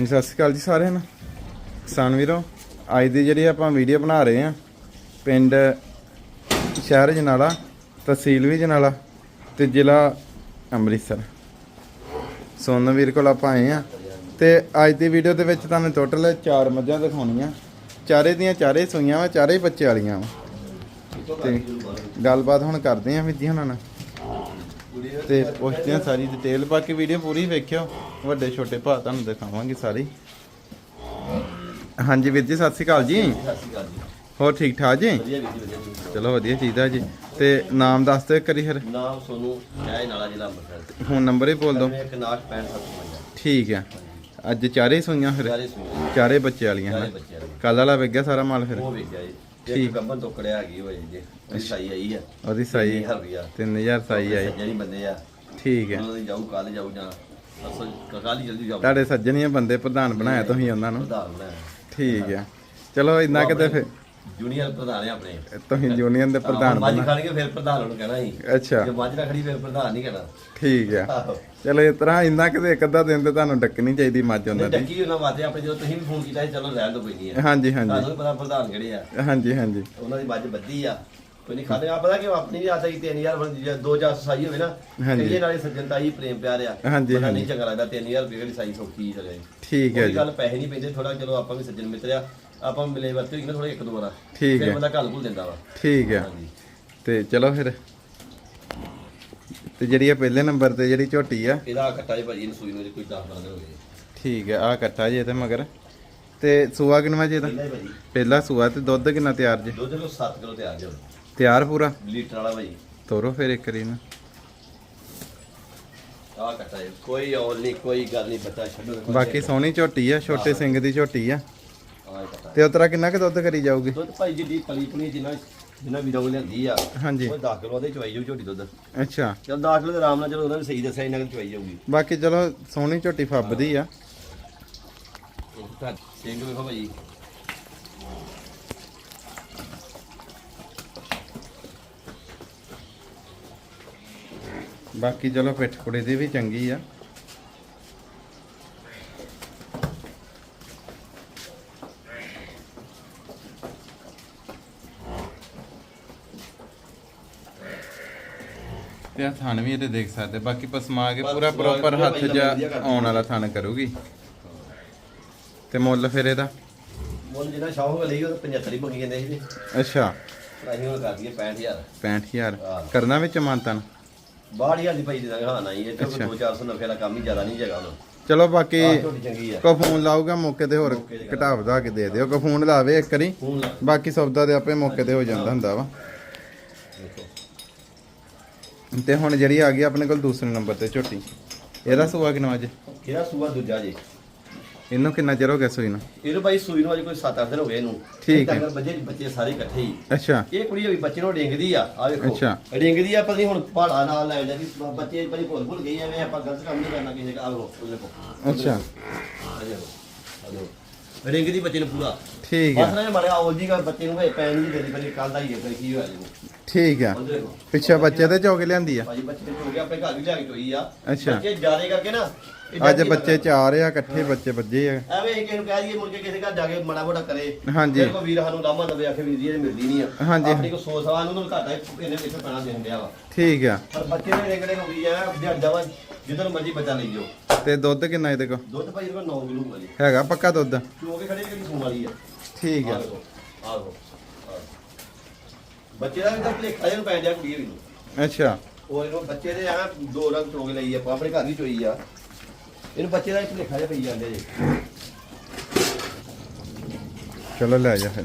ਹਾਂਜੀ, ਸਤਿ ਸ਼੍ਰੀ ਅਕਾਲ ਜੀ ਸਾਰਿਆਂ ਨੂੰ। ਕਿਸਾਨ ਵੀਰੋ, ਅੱਜ ਦੀ ਜਿਹੜੀ ਆਪਾਂ ਵੀਡੀਓ ਬਣਾ ਰਹੇ ਆ ਪਿੰਡ ਸ਼ਹਿਰ ਜਨਾਲਾ, ਤਹਿਸੀਲ ਵੀ ਜਨਾਲਾ ਤੇ ਜ਼ਿਲ੍ਹਾ ਅੰਮ੍ਰਿਤਸਰ। ਸੋਨ ਵੀਰ ਕੋਲ ਆਪਾਂ ਆਏ ਆ ਤੇ ਅੱਜ ਦੀ ਵੀਡੀਓ ਦੇ ਵਿੱਚ ਤੁਹਾਨੂੰ ਟੋਟਲ ਚਾਰ ਮੱਝਾਂ ਦਿਖਾਉਣੀਆਂ। ਚਾਰੇ ਦੀਆਂ ਚਾਰੇ ਸੂਈਆਂ ਵਾ, ਚਾਰੇ ਬੱਚੇ ਵਾਲੀਆਂ ਵਾ। ਤੇ ਗੱਲਬਾਤ ਹੁਣ ਕਰਦੇ ਆ ਵੀਰ ਜੀ ਹੁਣਾਂ ਨਾਲ। ਤੇ ਪੁੱਛਦੇ ਆ ਸਾਰੀ ਡਿਟੇਲ ਬਾਕੀ ਵੀਡੀਓ ਪੂਰੀ ਵੇਖਿਓ। ਵੱਡੇ ਛੋਟੇ ਭਾ ਤੁਹਾਨੂੰ ਦਿਖਾਵਾਂਗੇ ਸਾਰੀ। ਹਾਂਜੀ ਵੀਰ ਜੀ ਸਤਿ ਸ਼੍ਰੀ ਅਕਾਲ ਜੀ। ਸਤਿ ਸ਼੍ਰੀ ਅਕਾਲ ਜੀ? ਹੋਰ ਠੀਕ ਠਾਕ ਜੀ। ਚਲੋ ਵਧੀਆ ਚੀਜ਼ ਆ ਜੀ। ਤੇ ਨਾਮ ਦੱਸ ਦਿਓ ਇੱਕ ਵਾਰੀ ਫਿਰ। ਨਾਮ ਸੋਨੂੰ ਸ਼ਾਹ ਨਾਲਾ ਜ਼ਿਲ੍ਹਾ ਅੰਮ੍ਰਿਤਸਰ। ਫੋਨ ਨੰਬਰ ਹੀ ਬੋਲ ਦਿਓ। 65 ਠੀਕ ਆ। ਅੱਜ ਚਾਰੇ ਸੂਈਆਂ ਫਿਰ। ਚਾਰੇ ਬੱਚੇ ਵਾਲੀਆਂ ਦੇ ਕੱਲ ਵਾਲਾ ਵੇਖ ਗਿਆ ਸਾਰਾ ਮਾਲ ਫਿਰ। ਉਹ ਵੇਖਿਆ ਜੀ। ਇੱਕ ਗੱਬਨ ਟੋਕੜਿਆ ਹੈਗੀ ਹੋਏ ਜੀ ਉਹਦੀ ਸਾਈ ਆਈ ਆ। ਉਹਦੀ ਸਾਈ ਹਰਵੀਆ 3000 ਸਾਈ ਆਈ। ਜਿਹੜੀ ਬੰਦੇ ਆ। ਠੀਕ ਹੈ। ਉਹਨਾਂ ਦੀ ਜਾਊ ਕੱਲ ਜਾਊ ਜਾਂ ਅਸਲ ਕੱਲ ਹੀ ਜਲਦੀ ਜਾਊ। ਤੁਹਾਡੇ ਸੱਜਣੀਆਂ ਬੰਦੇ ਪ੍ਰਧਾਨ ਬਣਾਇਆ ਤੁਸੀਂ ਉਹਨਾਂ ਨੂੰ? ਪ੍ਰਧਾਨ ਬਣਾਇਆ। ਠੀਕ ਹੈ। ਚਲੋ ਇੰਨਾ ਕਿਤੇ ਫਿਰ ਜੂਨੀਅਰ ਪ੍ਰਧਾਨ ਆ ਆਪਣੇ। ਤੁਸੀਂ ਯੂਨੀਅਨ ਦੇ ਪ੍ਰਧਾਨ ਮੱਝ ਬਣਾ। ਖਾਣਗੇ ਫਿਰ ਪ੍ਰਧਾਨ ਨੂੰ ਕਹਿਣਾ ਸੀ। ਅੱਛਾ। ਜੇ ਮੱਝ ਨਾ ਖੜੀ ਫਿਰ ਪ੍ਰਧਾਨ ਨਹੀਂ ਕਹਿਣਾ। ਠੀਕ ਹੈ। ਆਹੋ। ਚਲੋ ਇਸ ਤਰ੍ਹਾਂ ਇੰਨਾ ਕਿਤੇ ਇੱਕ ਅੱਧਾ ਦਿਨ ਤੇ ਤੁਹਾਨੂੰ ਡੱਕਣੀ ਚਾਹੀਦੀ ਮੱਝ ਉਹਨਾਂ ਦੀ। ਡੱਕੀ ਉਹਨਾਂ ਵਾਸਤੇ ਆਪਣੇ ਜਦੋਂ ਤੁਸੀਂ ਵੀ ਫੋਨ ਕੀਤਾ ਸੀ ਚਲੋ ਰਹਿਣ ਦੋ ਕੋਈ ਨਹੀਂ ਆ ਹਾਂਜੀ ਹਾਂਜੀ। ਤੁਹਾਨੂੰ ਵੀ ਪਤਾ ਪ੍ਰਧਾਨ ਕਿਹੜੇ ਆ। ਹਾਂਜੀ ਹਾਂਜੀ। ਉਹਨਾਂ ਦੀ ਮੱਝ ਬੱਧੀ ਆ ਕੋਈ ਨਹੀਂ ਖਾਦੇ। ਆ ਪਤਾ ਕਿ ਆਪਣੀ ਵੀ ਆਸ ਹੈ ਕਿ 3000 ਬਣ ਜੇ 2000 ਸਾਈ ਹੋਵੇ ਨਾ ਹਾਂਜੀ। ਕਈਏ ਨਾਲੇ ਸੱਜਣਤਾ ਹੀ ਪ੍ਰੇਮ ਪਿਆਰ ਆ। ਹਾਂਜੀ, ਬੰਦਾ ਹਾਂਜੀ। ਨਹੀਂ ਚੰਗਾ ਲੱਗਦਾ 3000 ਰੁਪਏ ਦੀ ਸਾਈ ਸੌਖੀ ਚਲੇ। ਠੀਕ ਹੈ ਕੋਈ ਜੀ। ਗੱਲ ਪੈਸੇ ਨਹੀਂ ਪੈਂਦੇ ਥੋੜਾ ਚਲੋ ਆਪਾਂ ਵੀ ਸੱਜਣ ਮਿੱਤਰ ਆ। ਆਪਾਂ ਮਿਲੇ ਵਰਤੇ ਹੋਈ ਨਾ ਥੋੜਾ ਇੱਕ ਦੋ ਵਾਰ। ਠੀਕ ਹੈ। ਬੰਦਾ ਘੱਲ ਭੁੱਲ ਜਾਂਦਾ ਵਾ। ਠੀਕ ਹੈ। ਤੇ ਚਲੋ ਫਿਰ। ਤੇ ਜਿਹੜੀ ਆ ਪਹਿਲੇ ਨੰਬਰ ਤੇ ਜਿਹੜੀ ਝੋਟੀ ਆ। ਇਹਦਾ ਕੱਟਾ ਜੀ ਭਾਜੀ ਇਹਨੂੰ ਸੂਈ ਨੂੰ ਜੇ ਕੋਈ 10 12 ਦਿਨ ਹੋ ਗਏ। ਠੀਕ ਹੈ ਆ ਕੱਟਾ ਜੇ ਤੇ ਮਗਰ। ਤੇ ਸੂਆ ਕਿੰਨਾ ਜੇ ਇਹਦਾ? ਪਹਿਲਾਂ ਸੂਆ ਤੇ ਦੁੱਧ ਕਿੰਨਾ ਤਿਆਰ ਜੇ? ਦੁੱਧ ਕਿਲੋ 7 ਕਿਲੋ ਤਿਆਰ ਜੋ ਤਿਆਰ ਪੂਰਾ? ਲੀਟਰ ਵਾਲਾ ਭਾਜੀ। ਤੋਰੋ ਫਿਰ ਇੱਕ ਨਾ ਆਹ ਕੱਟਾ ਜੀ। ਕੋਈ ਔਲ ਨਹੀਂ ਕੋਈ ਗੱਲ ਨਹੀਂ ਬੱਚਾ ਛੱਡੋ ਬਾਕੀ ਸੋਹਣੀ ਝੋਟੀ ਆ ਛੋਟੇ ਸਿੰਘ ਦੀ ਝੋਟੀ ਆ। ਆਹ ਕੱਟਾ ਤੇ ਉਤਰਾ ਕਿੰਨਾ ਕੁ ਦੁੱਧ ਕਰੀ ਜਾਊਗੀ? ਦੁੱਧ ਭਾਈ ਜੀ ਦੀ ਪਲੀ ਪੁਲੀ ਜਿੰਨਾ ਜਿੰਨਾ ਵੀਰਾਂ ਕੋਲ ਲਿਆਂਦੀ ਆ ਹਾਂਜੀ। ਉਹ 10 ਕਿਲੋ ਦੇ ਚਵਾਈ ਜਾਊ ਝੋਟੀ ਦੁੱਧ। ਅੱਛਾ। ਚਲ 10 ਕਿਲੋ ਦੇ ਆਰਾਮ ਨਾਲ ਚਲੋ ਉਹਨਾਂ ਨੇ ਸਹੀ ਦੱਸਿਆ ਇਹਨਾਂ ਕਿ ਚਵਾਈ ਜਾਊਗੀ। ਬਾਕੀ ਚਲੋ ਸੋਹਣੀ ਝੋਟੀ ਫੱਬਦੀ ਆ। ਸਿੰਘ ਵੇਖੋ ਭਾਈ। ਬਾਕੀ ਚਲੋ ਪਿੱਠ ਕੁੜੀ ਦੀ ਵੀ ਚੰਗੀ ਆ। ਤੇ ਆ ਥਣ ਵੀ ਇਹਦੇ ਦੇਖ ਸਕਦੇ। ਬਾਕੀ ਪਸਮਾ ਕੇ ਪੂਰਾ ਪ੍ਰੋਪਰ ਪੂਰਾ ਹੱਥ ਜਾ ਆਉਣ ਵਾਲਾ ਥਣ ਕਰੂਗੀ। ਤੇ ਮੁੱਲ ਫਿਰ ਇਹਦਾ? ਮੁੱਲ ਜਿਹੜਾ ਸ਼ਾਹ ਹੋ ਲਈ ਉਹ 75 ਹੀ ਮੰਗੀ ਜਾਂਦੇ ਸੀ। ਅੱਛਾ। ਅਸੀਂ ਹੁਣ ਕਰ ਦਈਏ 65000 65000 ਹਾਂ। ਕਰਨਾ ਵਿੱਚ ਮਾਨਤਨ 62000 ਦੀ ਭਾਈ ਦੇ ਦਾਂਗੇ ਹਾਂ ਨਹੀਂ ਇਹ ਤਾਂ ਅੱਛਾ। 2-400 ਨਫੇ ਵਾਲਾ ਕੰਮ ਹੀ ਜ਼ਿਆਦਾ ਨਹੀਂ ਜਗਾ ਹੁਣ। ਚਲੋ ਬਾਕੀ ਕੋ ਫੋਨ ਲਾਊਗਾ ਮੌਕੇ ਤੇ ਹੋਰ ਘਟਾ ਵਧਾ ਕੇ ਦੇ ਦਿਓ। ਕੋ ਫੋਨ ਲਾਵੇ ਇੱਕ ਵਾਰੀ। ਬਾਕੀ ਸੌਦਾ ਦੇ ਆਪੇ ਮੌਕੇ ਤੇ ਹੋ ਜਾਂਦਾ ਹੁੰਦਾ ਵਾ। ਤੇ ਹੁਣ ਜਿਹੜੀ ਆ ਗਈ ਆਪਣੇ ਕੋਲ ਦੂਸਰੇ ਨੰਬਰ ਤੇ ਝੋਟੀ। ਇਹਦਾ ਸੂਆ ਕਿੰਨਾ ਅੱਜ ਕਿਹੜਾ ਸੂਆ ਦੂਜਾ ਜੀ। ਇਹਨੂੰ ਕਿੰਨਾ ਚਿਰ ਹੋ ਗਿਆ ਸੂਈ ਨੂੰ? ਇਹਨੂੰ ਭਾਈ ਸੂਈ ਨੂੰ ਅਜੇ ਕੋਈ 7-8 ਦਿਨ ਹੋ ਗਏ ਇਹਨੂੰ। ਠੀਕ ਹੈ। ਤਾਂ ਬੱਚੇ ਬੱਚੇ ਸਾਰੇ ਇਕੱਠੇ ਹੀ। ਅੱਛਾ। ਇਹ ਕੁੜੀ ਹੋਈ ਬੱਚੇ ਨੂੰ ਡਿੰਗਦੀ ਆ ਆ ਵੇਖੋ। ਅੱਛਾ। ਡਿੰਗਦੀ ਆ ਪਤਾ ਹੁਣ ਪਹਾੜਾ ਨਾਲ ਲੈ ਜਾਂਦੀ ਬੱਚੇ ਭਾਈ ਭੁੱਲ ਭੁੱਲ ਗਈ ਐਵੇਂ ਆਪਾਂ ਗਲਤ ਕੰਮ ਨਹੀਂ ਕਰਨਾ ਕਿਸੇ ਦਾ। ਆ ਵੇਖੋ ਉਹ ਦੇਖੋ। ਅੱਛਾ ਡਿੰਗਦੀ ਬੱਚੇ ਨੂੰ ਪੂਰਾ। ਠੀਕ ਬਸ ਹੈ ਨਾ ਮਾਰਿਆ ਉਹ ਜੀ ਦਾ ਬੱਚੇ ਨੂੰ ਭਾਈ ਪੈਣ ਨਹੀਂ ਦਿੰਦੀ ਪਹਿਲੇ ਕੱਲ ਦਾ ਹੀ ਹੈ ਕੀ ਹੋਇਆ ਜੀ ਠੀਕ ਹੈ ਦੇਖੋ। ਪਿੱਛੇ ਬੱਚੇ ਤੇ ਚੌਕੇ ਲਿਆਂਦੀ ਆ। ਭਾਜੀ ਬੱਚੇ ਹੋ ਗਿਆ ਆਪਣੇ ਘਰ ਵੀ ਲਿਆ ਕੇ ਚੋਈ ਆ। ਅੱਛਾ। ਬੱਚੇ ਜਿਆਦੇ ਕਰਕੇ ਨਾ ਇਹ ਅੱਜ ਬੱਚੇ ਚਾਰ ਆ ਇਕੱਠੇ ਬੱਚੇ ਵੱਜੇ ਆ। ਐਵੇਂ ਕਿਸੇ ਨੂੰ ਕਹਿ ਦਈਏ ਮੁੜ ਕੇ ਕਿਸੇ ਘਰ ਜਾ ਕੇ ਮਾੜਾ ਮੋਟਾ ਕਰੇ। ਹਾਂਜੀ। ਵੀਰ ਸਾਨੂੰ ਲਾਮਾ ਦਵੇ ਆਖੇ ਵੀਰ ਜੀ ਇਹ ਮਿਲਦੀ ਨਹੀਂ ਆ। ਹਾਂਜੀ। ਆਪਣੀ ਕੋ ਸੌ ਸਵਾ ਨੂੰ ਤਾਂ ਘਾਟਾ ਇਹਨੇ ਵਿੱਚ ਪੈਣਾ ਦੇਣ ਵਾ। ਠੀਕ ਆ। ਪਰ ਬੱਚੇ ਨੇ ਰੇਗੜੇ ਹੋ ਗਈ ਆ ਦਿਹਾੜ ਜਾਵਾ ਜਿੱਧਰ ਮਰਜ਼ੀ ਬੱਚਾ ਲਈ ਜਾਓ। ਤੇ ਦੁੱਧ ਕਿੰਨਾ ਇਹਦੇ ਕੋਲ? ਦੁੱਧ ਭਾਈ ਇਹਦਾ 9 ਕਿਲੋ ਮਰਜ਼ੀ ਹੈਗਾ ਪੱਕਾ ਦੁੱਧ? ਚੋ ਕੇ ਖੜੇ ਕਿ ਸੂਣ ਵਾਲੀ ਆ? ਠੀਕ ਆ। ਆਹ। ਬੱਚੇ ਦਾ ਵੀ ਤਾਂ ਭਲੇਖਾ ਜਿਹਾ ਪੈ ਜਾ ਕੁੜੀ ਨੂੰ। ਅੱਛਾ। ਉਹ ਇਹਨੂੰ ਬੱਚੇ ਦੇ ਆ ਦੋ ਰੰਗ ਚੋ ਕੇ ਲਈ ਆਪਾਂ ਆਪਣੇ ਘਰ ਵੀ ਚੋਈ ਆ। ਇਹਨੂੰ ਬੱਚੇ ਦਾ ਭਲੇਖਾ ਜਿਹਾ ਪਈ ਜਾਂਦੇ ਜੀ। ਚਲੋ ਲੈ ਜਾ ਫਿਰ।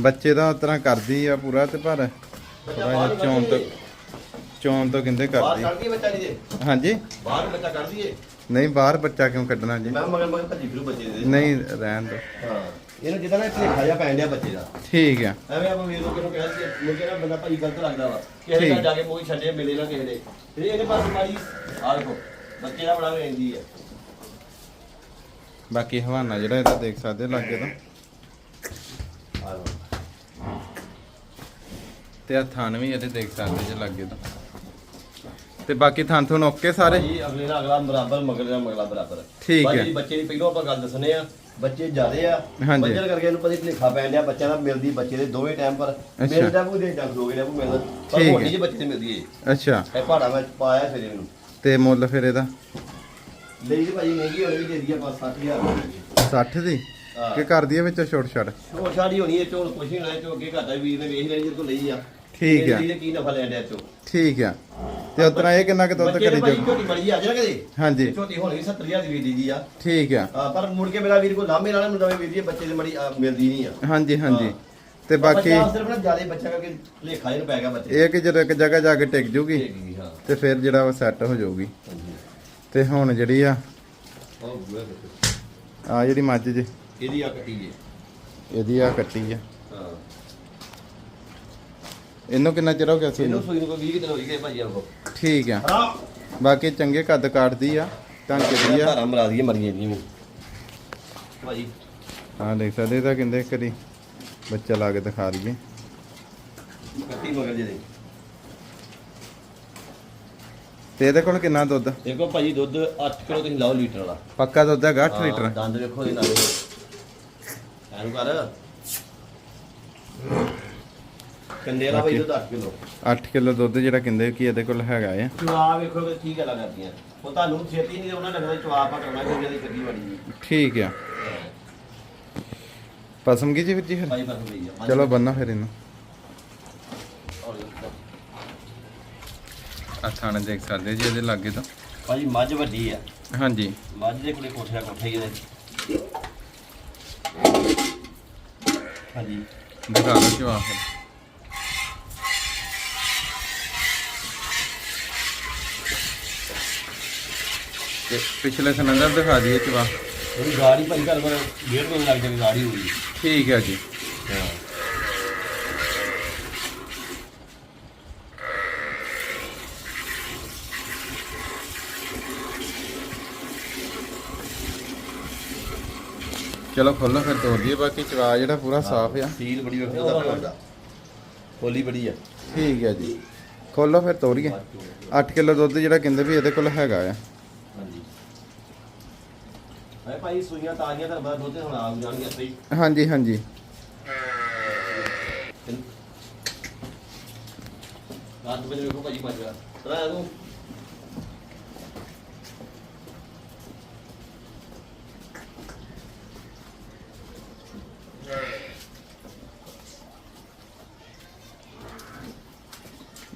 ਬੱਚੇ ਦਾ ਤਰ੍ਹਾਂ ਕਰਦੀ ਆ ਪੂਰਾ ਤੇ ਪਰ ਬੱਚਾ ਥੋੜਾ ਬਾਹਰ ਜਿਹਾ ਚੌਣ ਤੋਂ ਚੌਣ ਤੋਂ ਕਹਿੰਦੇ ਬਾਹਰ ਕਰਦੀ ਕੱਢ ਦਈਏ ਬੱਚਾ ਨਹੀਂ ਦੇ ਹਾਂਜੀ। ਬਾਹਰ ਬੱਚਾ ਕੱਢ ਦਈਏ। ਨਹੀਂ ਬਾਹਰ ਬੱਚਾ ਕਿਉਂ ਕੱਢਣਾ ਜੀ? ਮੈਂ ਮਗਰ ਮਗਰ ਭੱਜੀ ਫਿਰੂ ਬੱਚੇ ਦੇ। ਨਹੀਂ ਰਹਿਣ ਦੋ ਹਾਂ। ਇਹਨੂੰ ਜਿੱਦਾਂ ਨਾ ਭਲੇਖਾ ਜਿਹਾ ਪੈਣ ਡਿਆ ਬੱਚੇ ਦਾ। ਠੀਕ ਆ। ਐਵੇਂ ਆਪਾਂ ਵੀਰ ਲੋਕਾਂ ਨੂੰ ਕਹਿ ਸੀ ਮੁਰਗੇ ਨਾਲ ਬੰਦਾ ਭਾਈ ਗਲਤ ਲੱਗਦਾ ਵਾ। ਕਿਸੇ ਠੀਕ। ਦਾ ਜਾ ਕੇ ਮੋਈ ਛੱਡੇ ਮਿਲੇ ਨਾ ਕਿਸੇ ਦੇ। ਇਹਦੇ ਪਾਸ ਮਾਰੀ ਆ ਦੇਖੋ ਬੱਚੇ ਦਾ ਬੜਾ ਵੇਂਦੀ ਆ। ਬਾਕੀ ਹਵਾਨਾ ਜਿਹੜਾ ਇਹਦਾ ਦੇਖ ਸਕਦੇ ਹੋ ਲਾਗੇ ਤੋਂ। ਆ ਲਓ। ਤੇ ਆ ਥਣ ਵੀ ਇਹਦੇ ਦੇਖ ਸਕਦੇ ਜੇ ਲਾਗੇ ਤੋਂ। ਤੇ ਬਾਕੀ ਥਾਂ ਥੁਣ ਓਕੇ ਸਾਰੇ? ਭਾਜੀ ਅਗਲੇ ਨਾਲ ਅਗਲਾ ਬਰਾਬਰ ਮਗਲੇ ਨਾਲ ਮਗਲਾ ਬਰਾਬਰ। ਠੀਕ ਭਾਜੀ, ਹੈ। ਬੱਚੇ ਦੀ ਪਹਿਲਾਂ ਆਪਾਂ ਗੱਲ ਦੱਸਨੇ ਆ ਬੱਚੇ ਜ਼ਿਆਦੇ ਆ ਹਾਂਜੀ। ਬੱਚੇ ਕਰਕੇ ਇਹਨੂੰ ਪਤਾ ਭਲੇਖਾ ਪੈਣ ਡਿਆ ਬੱਚਿਆਂ ਦਾ ਮਿਲਦੀ ਬੱਚੇ ਦੇ ਦੋਵੇਂ ਟਾਈਮ ਪਰ। ਅੱਛਾ। ਮੇਰੇ ਦਾ ਕੋਈ ਦੇ ਡੰਗ ਹੋ ਗਿਆ ਉਹ ਮਿਲਦਾ ਪਰ ਠੀਕ ਹੈ। ਮੋਟੀ ਜਿਹੀ ਬੱਚੇ ਦੀ ਮਿਲਦੀ ਏ। ਅੱਛਾ। ਇਹ ਪਹਾੜਾ ਵਿੱਚ ਪਾਇਆ ਫਿਰ ਇਹਨੂੰ ਤੇ ਮੁੱਲ ਫਿਰ ਇਹਦਾ? ਲਈ ਦੀ ਭਾਜੀ ਮਹਿੰਗੀ ਹੋਣੀ ਵੀ ਦੇ ਦਈਏ ਆਪਾਂ 60000 ਦੀ। 60 ਦੀ? ਹਾਂ। ਕਿ ਕਰਦੀ ਹੈ ਵਿੱਚ ਛੋਟ ਛੜ ਉਹ ਛਾੜੀ ਹੋਣੀ ਹੈ ਚੋਲ ਕੁਛ ਨਹੀਂ ਹੋਣਾ ਚੋ ਅੱਗੇ ਘਾਟਾ ਵੀਰ ਨੇ ਵੇਖ ਲਿਆ ਜਿਹਦੇ ਕੋਲ ਲਈ ਆ। ਠੀਕ ਇਹਦੇ ਆ। ਲਈ ਕੀ ਨਫਾ ਲੈਣ ਡਿਆ ਚੋ? ਠੀਕ ਆ। ਤੇ ਉਤਨਾ ਇਹ ਕਿੰਨਾ ਕੁ ਦੁੱਧ ਬੱਚੇ ਕਰੀ ਭਾਜੀ ਜਾਊ? ਝੋਟੀ ਮੜੀ ਆ ਜਾਣਾ ਕਦੇ ਹਾਂਜੀ। ਝੋਟੀ ਹੋਣੀ 70000 ਦੀ ਵੇਚਦੀ ਦੀ ਆ। ਠੀਕ ਆ। ਹਾਂ, ਪਰ ਮੁੜ ਕੇ ਮੇਰਾ ਵੀਰ ਕੋ ਲਾਮੇ ਨਾਲ ਨੂੰ ਨਵੇਂ ਵੀਰ ਬੱਚੇ ਦੀ ਮੜੀ ਆ, ਮਿਲਦੀ ਨਹੀਂ ਆ। ਹਾਂਜੀ ਹਾਂਜੀ। ਤੇ ਬਾਕੀ ਬੱਚਾ ਸਿਰਫ ਨਾ ਜ਼ਿਆਦਾ ਬੱਚਾ ਕਰਕੇ ਲੇਖਾ ਇਹਨੂੰ ਪੈ ਗਿਆ ਬੱਚੇ ਇਹ ਕਿ ਜਦੋਂ ਇੱਕ ਜਗ੍ਹਾ ਜਾ ਕੇ ਟਿਕ ਜੂਗੀ ਠੀਕ ਜੀ, ਹਾਂ। ਤੇ ਫਿਰ ਜਿਹੜਾ ਉਹ ਸੈੱਟ ਹੋ ਜਾਊਗੀ। ਹਾਂਜੀ। ਤੇ ਹੁਣ ਜਿਹੜੀ ਆ ਉਹ ਬੁਆ ਆ ਜਿਹੜੀ ਮੱਝ ਜੀ। ਇਹਦੀ ਆ ਕੱਟੀ ਜੇ। ਇਹਦੀ ਆ ਕੱਟੀ ਆ। ਇਹਨੂੰ ਕਿੰਨਾ ਚਿਰ ਹੋ ਗਿਆ ਸੀ? ਇਹਨੂੰ ਸੂਈ ਨੂੰ ਕੋਈ 20 ਦਿਨ ਹੋ ਗਏ ਭਾਜੀ ਆਪ ਠੀਕ ਆ। ਬਾਕੀ ਚੰਗੇ ਕੱਦ ਕਾਟਦੀ ਆ ਢਾਂਚੇ ਦੀ ਆ ਧਾਰਾਂ ਮਰਾ ਦਈਏ ਮਰੀਆਂ ਦੀਆਂ ਵੀ ਭਾਜੀ ਹਾਂ ਦੇਖ ਸਕਦੇ ਤਾਂ ਕਹਿੰਦੇ ਕਰੀ ਬੱਚਾ ਲਾ ਕੇ ਦਿਖਾ ਦਈਏ। ਕੱਟੀ ਮਗਰ ਜੇ ਦੇ ਤੇ ਇਹਦੇ ਕੋਲ ਕਿੰਨਾ ਦੁੱਧ? ਦੇਖੋ ਭਾਜੀ ਦੁੱਧ 8 ਕਿਲੋ ਤੁਸੀਂ ਲਾਓ ਲੀਟਰ ਵਾਲਾ। ਪੱਕਾ ਦੁੱਧ ਹੈਗਾ 8 ਹਾਂ, ਲੀਟਰ? ਦੰਦ ਵੇਖੋ ਇਹ ਨਾਲ। ਐਨੂੰ ਕਰ। ਕੰਡੇ ਵਾਲਾ ਭਾਈ ਦੁੱਧ 8 ਕਿਲੋ। 8 ਕਿਲੋ ਦੁੱਧ ਜਿਹੜਾ ਕਹਿੰਦੇ ਕਿ ਇਹਦੇ ਕੋਲ ਹੈਗਾ ਆ। ਚੁਆ ਵੇਖੋ ਕਿ ਠੀਕ ਗੱਲਾਂ ਕਰਦੀਆਂ। ਉਹ ਤੁਹਾਨੂੰ ਛੇਤੀ ਨਹੀਂ ਉਹਨਾਂ ਲੱਗਦਾ ਚੁਆ ਪਟਾਉਣਾ ਕਿ ਜਿਹੜੀ ਕੱਢੀ ਵਾਲੀ ਠੀਕ ਆ। ਪਸਮ ਕੀ ਜੀ ਵੀਰ ਜੀ ਫਿਰ? ਭਾਈ ਬਸ ਲਈ ਆ ਚਲੋ ਬੰਨਾ ਫਿਰ ਇਹਨੂੰ। ਆ ਥਾਣੇ ਦੇਖ ਸਕਦੇ ਜੀ ਇਹਦੇ ਲਾਗੇ ਤੋਂ। ਭਾਜੀ ਮੱਝ ਵੱਡੀ ਆ। ਹਾਂਜੀ। ਮੱਝ ਦੇ ਕੋਲੇ ਕੋਠਾ ਕੋਠਾ ਹੀ ਇਹਦੇ ਹਾਂਜੀ। ਦਿਖਾ ਲਓ ਜਵਾਬ ਫਿਰ। ਤੇ ਪਿਛਲੇ ਸਿਲੰਡਰ ਦਿਖਾ ਦਈਏ ਜਵਾਬ ਉਹਦੀ ਗਾੜੀ ਭਾਈ ਘਰ ਕੋਲ ਡੇਢ ਮਹੀਨੇ ਲੱਗ ਜਾਵੇ ਗਾੜੀ ਹੋਈ ਠੀਕ ਹੈ ਜੀ। ਚਲੋ ਖੋਲੋ ਫਿਰ ਤੋੜ ਦਈਏ ਬਾਕੀ ਚਵਾ ਜਿਹੜਾ ਪੂਰਾ ਸਾਫ਼ ਆ। ਸੀਲ ਬੜੀ ਵੇਖੋ ਦਾ ਬਣਦਾ ਹੋਲੀ ਬੜੀ ਆ। ਠੀਕ ਹੈ ਜੀ। ਖੋਲੋ ਫਿਰ ਤੋੜੀਏ 8 ਕਿਲੋ ਦੁੱਧ ਜਿਹੜਾ ਕਹਿੰਦੇ ਵੀ ਇਹਦੇ ਕੋਲ ਹੈਗਾ ਆ। ਮੈਂ ਭਾਈ ਸੂਈਆਂ ਤਾਜ਼ੀਆਂ ਤਾਂ ਬਾਅਦ ਦੁੱਧ ਹੁਣ ਆ ਜਾਣਗੀਆਂ ਸਹੀ ਹਾਂਜੀ ਹਾਂਜੀ। ਰਾਤ ਵਜੇ ਵੇਖੋ ਭਾਜੀ ਮੱਝ ਆ ਤਰਾ ਤੂੰ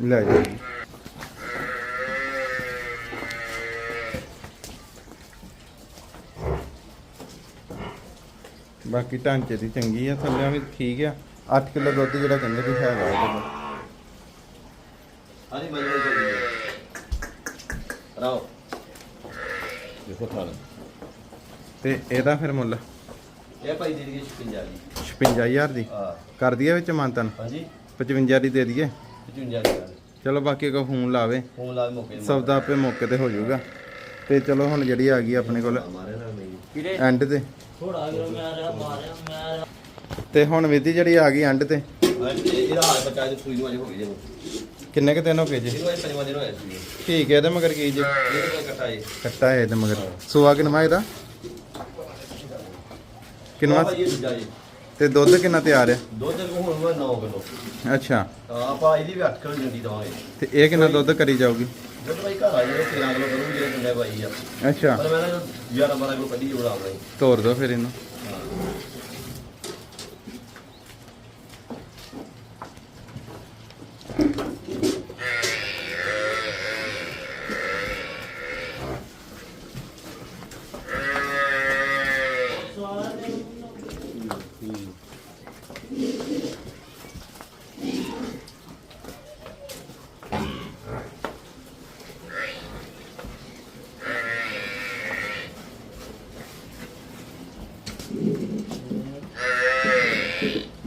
ਲੈ ਜੀ। ਬਾਕੀ ਢਾਂਚੇ ਦੀ ਚੰਗੀ ਆ ਥੱਲਿਆਂ ਵੀ ਠੀਕ ਆ। 8 ਕਿਲੋ ਦੁੱਧ ਜਿਹੜਾ ਕਹਿੰਦੇ ਵੀ ਹੈਗਾ ਇਹਦੇ ਹਾਂਜੀ ਚੱਲੀ ਰਾਓ। ਦੇਖੋ ਥਾਲ। ਤੇ ਇਹਦਾ ਫਿਰ ਮੁੱਲ? ਇਹ ਭਾਈ ਦੇ ਦਈਏ 56 ਦੀ 56000 ਦੀ? ਹਾਂ। ਕਰ ਦਈਏ ਵਿੱਚ ਮਾਨਤਨ? ਹਾਂਜੀ। 55 ਦੀ ਦੇ ਦਈਏ? 55 ਦੀ ਚਲੋ ਬਾਕੀ ਕੋ ਫੋਨ ਲਾਵੇ। ਫੋਨ ਲਾ ਕੇ ਮੌਕੇ ਤੇ। ਸੌਦਾ ਆਪੇ ਮੌਕੇ ਤੇ ਹੋ ਜਾਊਗਾ। ਤੇ ਚਲੋ ਹੁਣ ਜਿਹੜੀ ਆ ਗਈ ਆਪਣੇ ਕੋਲ ਐਂਡ ਤੇ। ਥੋੜਾ ਜਿਹਾ ਮੈਂ ਰਿਹਾ ਮਾਰਿਆ ਮੈਂ ਤੇ ਹੁਣ ਵਿਧੀ ਜਿਹੜੀ ਆ ਗਈ ਐਂਡ ਤੇ। ਇਹਦਾ ਹਾਲ ਬੱਚਾ ਜੇ ਸੂਈ ਨੂੰ ਅਜੇ ਹੋ ਗਈ ਜੇ ਕਿੰਨੇ ਕੁ ਦਿਨ ਹੋ ਗਏ ਜੀ? ਇਹਨੂੰ ਅਜੇ ਪੰਜਵਾਂ ਦਿਨ ਹੋਇਆ ਸੀ। ਠੀਕ ਹੈ ਇਹਦੇ ਮਗਰ ਕੀ ਜੀ? ਇਹਦੇ ਕੋਲ ਕੱਟਾ ਏ। ਕੱਟਾ ਹੈ ਇਹਦੇ ਮਗਰ। ਸੁਆ ਕਿਨਵਾ ਇਹਦਾ? ਕਿਨਵਾ ਭਾਈ ਇਹ ਦੂਜਾ ਜੀ ਤੇ ਦੁੱਧ ਕਿੰਨਾ ਤਿਆਰ ਹੈ ਦੁੱਧ ਹੁਣ ਹੋਇਆ 9 ਕਿਲੋ। ਅੱਛਾ। ਤਾਂ ਆਪਾਂ ਇਹਦੀ ਵੀ 8 ਕਿਲੋ ਜੰਡੀ ਦਵਾਂਗੇ। ਤੇ ਇਹ ਕਿੰਨਾ ਦੁੱਧ ਕਰੀ ਜਾਊਗੀ? ਦੁੱਧ ਭਾਈ ਘਰ ਆ ਜਿਹੜੇ 13 ਕਿਲੋ ਕਰੂ ਆ। ਅੱਛਾ। ਪਰ ਮੈਂ ਨਾ 11 12 ਕਿਲੋ ਕੱਢੀ ਜੋੜਾ ਆਉਣਾ ਤੋਰ ਦੋ ਫਿਰ ਇਹਨੂੰ।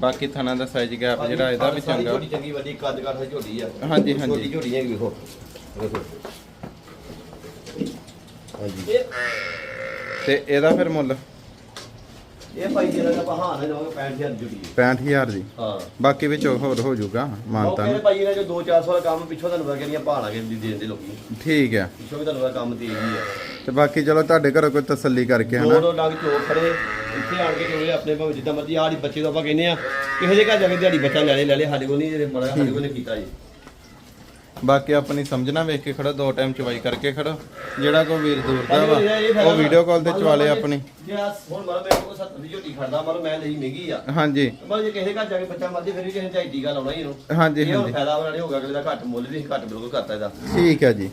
ਬਾਕੀ ਥਣਾ ਦਾ ਸਾਈਜ਼ ਗੈਪ ਜਿਹੜਾ ਇਹਦਾ ਵੀ ਸਾਰੀ ਚੰਗਾ। ਝੋਟੀ ਚੰਗੀ ਵੱਡੀ ਕੱਦ ਕਾਠ ਦੀ ਝੋਟੀ ਆ। ਹਾਂਜੀ, ਹਾਂਜੀ। ਛੋਟੀ ਝੋਟੀ ਹੈ ਵੇਖੋ। ਵੇਖੋ। ਹਾਂਜੀ। ਤੇ ਇਹਦਾ ਫਿਰ ਮੁੱਲ? ਇਹ ਭਾਈ ਜਿਹੜਾ ਆਪਾਂ ਹਾਂ ਨਾ ਜਾਵਾਂਗੇ 65000 ਜੁੜੀ 65000 ਦੀ? ਹਾਂ। ਬਾਕੀ ਵਿੱਚ ਹੋਰ ਹੋ ਜਾਊਗਾ ਉਹ ਮਾਨਤਾ ਕਹਿੰਦੇ ਭਾਈ ਇਹਨਾਂ ਜੋ 2-400 ਦਾ ਕੰਮ ਪਿੱਛੋਂ ਤੁਹਾਨੂੰ ਪਤਾ ਕਿਹੜੀਆਂ ਭਾਲਾਂਗੇ ਦੀ ਦੇਣ ਦੇ ਲੋਕੀ। ਠੀਕ ਹੈ। ਪਿੱਛੋਂ ਵੀ ਤੁਹਾਨੂੰ ਪਤਾ ਕੰਮ ਤੇਜ਼ ਹੀ ਆ ਤੇ ਬਾਕੀ ਚਲੋ ਤੁਹਾਡੇ ਘਰੋਂ ਕੋਈ ਤਸੱਲੀ ਕਰਕੇ ਦੋ ਹਨਾ? ਦੋ ਡੰਗ ਚੋਕ ਖੜੇ ਇੱਥੇ ਆਣ ਕੇ ਚੋਲੇ ਆਪਣੇ ਭਾਵੇਂ ਜਿੱਦਾਂ ਮਰਜ਼ੀ ਆੜੀ ਬੱਚੇ ਤੋਂ ਆਪਾਂ ਕਹਿੰਦੇ ਆ ਕਿਸੇ ਦੇ ਘਰ ਜਾ ਕੇ ਦਿਹਾੜੀ ਬੱਚਾ ਲੈ ਲੈ ਲੈ ਲੈ ਸਾਡੇ ਕੋਲ ਨਹੀਂ ਜਿਹੜੇ ਮੜਾ ਸਾਡੇ ਕੋਲ ਨਹੀਂ ਕੀਤਾ ਜੀ। ਬਾਕੀ ਆਪਣੀ ਸਮਝਣਾ ਵੇਖ ਕੇ ਖੜੋ ਦੋ ਟਾਈਮ ਚਵਾਈ ਕਰਕੇ ਖੜੋ। ਜਿਹੜਾ ਕੋਈ ਵੀਰ ਦੂਰ ਦਾ ਵਾ ਇਹ- ਇਹ ਉਹ ਵੀਡੀਓ ਕਾਲ ਤੇ ਚਵਾ ਲੇ ਆਪਣੀ। ਜੇ ਆ ਹੁਣ ਮਤਲਬ ਮੇਰੇ ਕੋਲ 70 ਦੀ ਝੋਟੀ ਖੜਦਾ ਮਤਲਬ ਮੈਂ ਲਈ ਮਹਿੰਗੀ ਆ। ਹਾਂਜੀ। ਮਤਲਬ ਜੇ ਕਿਸੇ ਦੇ ਘਰ ਜਾ ਕੇ ਬੱਚਾ ਮਰਦੀ ਫਿਰ ਵੀ ਕਿਸੇ ਨੇ ਝਾਈ ਟੀਕਾ ਲਾਉਣਾ ਹੀ ਇਹਨੂੰ। ਹਾਂਜੀ ਇਹ ਹੁਣ ਹਾਂਜੀ। ਫਾਇਦਾ ਉਹਨਾਂ ਨੇ ਹੋਗਾ ਅਗਲੇ ਦਾ ਘੱਟ ਮੁੱਲ ਵੀ ਘੱਟ ਬਿਲਕੁਲ ਕਰਤਾ ਇਹਦਾ। ਠੀਕ ਹੈ ਜੀ।